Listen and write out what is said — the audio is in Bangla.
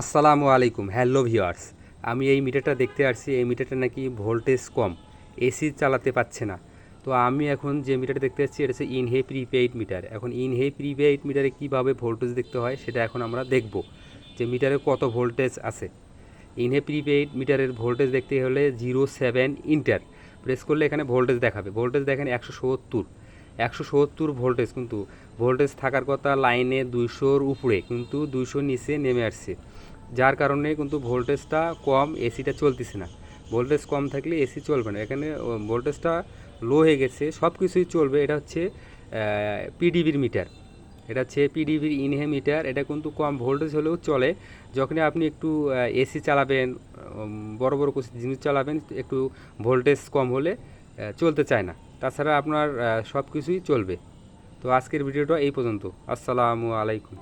আসসালামু আলাইকুম, হ্যালো ভিওয়ার্স আমি এই মিটারটা দেখতে আসছি, এই মিটারটা নাকি ভোল্টেজ কম এসি চালাতে পারছে না। তো আমি এখন যে মিটারটা দেখতে পাচ্ছি এটা হচ্ছে ইনহে প্রিপেইড মিটার। এখন ইনহে প্রিপেইড মিটারে কীভাবে ভোল্টেজ দেখতে হয়, সেটা এখন আমরা দেখব, যে মিটারে কত ভোল্টেজ আছে। ইনহে প্রিপেইড মিটারের ভোল্টেজ দেখতে হলে জিরো সেভেন ইন্টার। প্রেস করলে এখানে ভোল্টেজ দেখাবে। ভোল্টেজ দেখেন একশো সত্তর। একশো সত্তর ভোল্টেজ কিন্তু ভোল্টেজ থাকার কথা লাইনে দুইশোর উপরে, কিন্তু দুইশোর নিচে নেমে আসছে। যার কারণে কিন্তু ভোল্টেজটা কম এসিটা চলতেছে না। ভোল্টেজ কম থাকলে এসি চলবে না। এখানে ভোল্টেজটা লো হয়ে গেছে সব কিছুই চলবে। এটা হচ্ছে পিডিবির মিটার এটা হচ্ছে পিডিবির ইনহে মিটার এটা কিন্তু কম ভোল্টেজ হলেও চলে। যখনই আপনি একটু এসি চালাবেন বড় বড় কিছু জিনিস চালাবেন, একটু ভোল্টেজ কম হলে চলতে চায় না। তাছাড়া আপনার সব কিছুই চলবে। তো আজকের ভিডিওটা এই পর্যন্ত। আসসালামু আলাইকুম।